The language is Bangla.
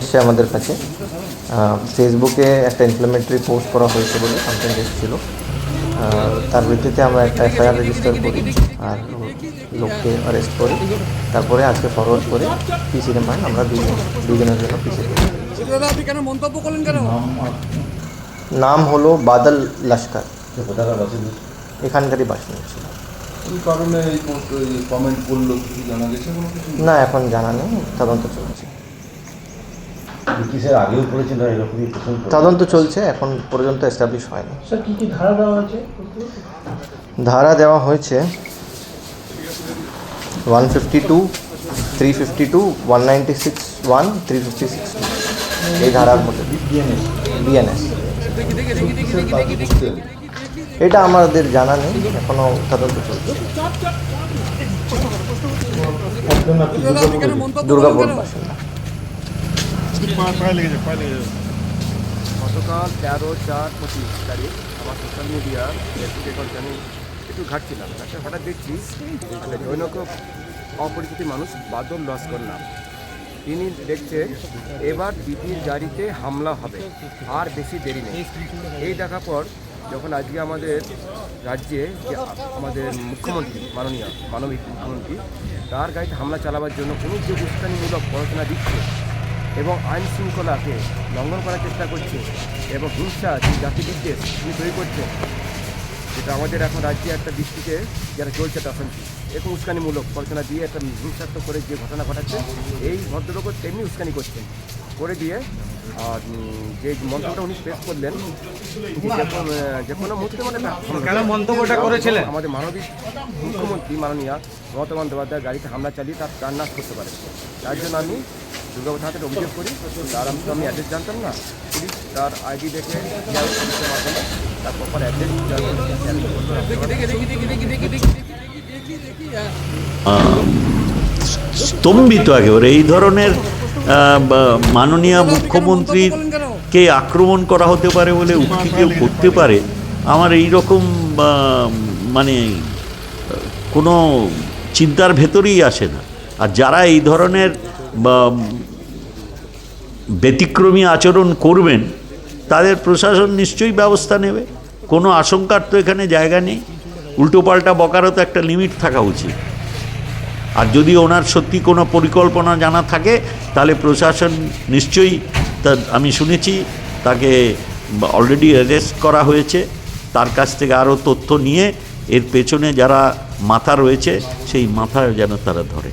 এসছে আমাদের কাছে। ফেসবুকে একটা ইনফ্লামেটরি পোস্ট করা হয়েছে বলে কমপ্লেন্ট এসেছিল। তার ভিত্তিতে আমরা একটা এফআইআর রেজিস্টার করি আর লোককে অ্যারেস্ট করি। তারপরে আজকে ফরওয়ার্ড করে পিসি রিমান্ড আমরা দুজন দুজনের জন্য পিসি দাদা আপনি কেন মন্তব্য করলেন কেন? নাম হলো বাদল লস্কর। এখানকারই বাসিন্দা ছিল কি কারণে এই পোস্ট এই কমেন্ট করল? কিছু জানা গেছে কোনো কিছু? না এখন জানা নেই। তদন্ত চলছে। তদন্ত চলছে এখন পর্যন্ত এস্টাবলিশ হয়নি। স্যার কী কী ধারা দেওয়া ধারা দেওয়া হয়েছে one fifty two three fifty two one ninety six one three fifty six এই ধারার মধ্যে। বিএনএস বিএনএস এটা আমাদের জানা নেই এখনও তদন্ত চলছে। দুর্গাপুর। বাসিন্দা গতকাল তেরো চার পঁচিশ তারিখ আমার সোশ্যাল মিডিয়ার ফেসবুক অ্যাকাউন্টে আমি একটু ঘাটছিলাম। ঘাটতে হঠাৎ দেখছি মানে জৈনক অপরিচিত মানুষ বাদল লস্কর নাম তিনি দেখছে এবার দিদির গাড়িতে হামলা হবে, আর বেশি দেরি নেই। এই দেখার পর যখন আজকে আমাদের রাজ্যে যে আমাদের মুখ্যমন্ত্রী, মাননীয়, মানবিক মুখ্যমন্ত্রী, তার গাড়িতে হামলা চালাবার জন্য কোনো যে উস্কানিমূলক পড়াশোনা দিচ্ছে এবং আইন শৃঙ্খলাকে লঙ্ঘন করার চেষ্টা করছে এবং হিংসা যে জাতি বিদ্বেষ তিনি তৈরি করছেন আমাদের এখন রাজ্যে একটা দৃষ্টিতে যারা চলছে অশান্তি এরকম উস্কানিমূলক পড়াশোনা দিয়ে একটা হিংসাত্মক করে যে ঘটনা ঘটাচ্ছে এই ভদ্রলোকও তেমনি উস্কানি করছেন। করে দিয়ে আর যে মন্তব্যটা উনি পেশ করলেন যে কোনো- মুহূর্তে মানে কেন মন্তব্যটা করেছিলেন? আমাদের মানবিক মুখ্যমন্ত্রী মাননীয় মমতা বন্দ্যোপাধ্যায় গাড়িতে হামলা চালিয়ে তার প্রাণ নাশ করতে পারে তার জন্য আমি দুর্গাপুর থানাতে অভিযোগ করি তার আমি তো আমি অ্যাড্রেস জানতাম না। পুলিশ তার আইডি দেখে মাধ্যমে তার প্রপার অ্যাড্রেস স্তম্ভিত একেবারে। এই ধরনের মাননীয় মুখ্যমন্ত্রীর কে আক্রমণ করা হতে পারে বলে উক্তি কেউ করতে পারে আমার এই রকম মানে কোনো চিন্তার ভেতরেই আসে না। আর যারা এই ধরনের ব্যতিক্রমী আচরণ করবেন তাদের প্রশাসন নিশ্চয়ই ব্যবস্থা নেবে। কোনো আশঙ্কার তো এখানে জায়গা নেই। উল্টোপাল্টা বকারও তো একটা লিমিট থাকা উচিত। আর যদি ওনার সত্যি কোনো পরিকল্পনা জানা থাকে, তাহলে প্রশাসন নিশ্চয়ই তা আমি শুনেছি, তাকে অলরেডি অ্যারেস্ট করা হয়েছে। তার কাছ থেকে আরও তথ্য নিয়ে এর পেছনে যারা মাথা রয়েছে, সেই মাথা যেন তারা ধরে।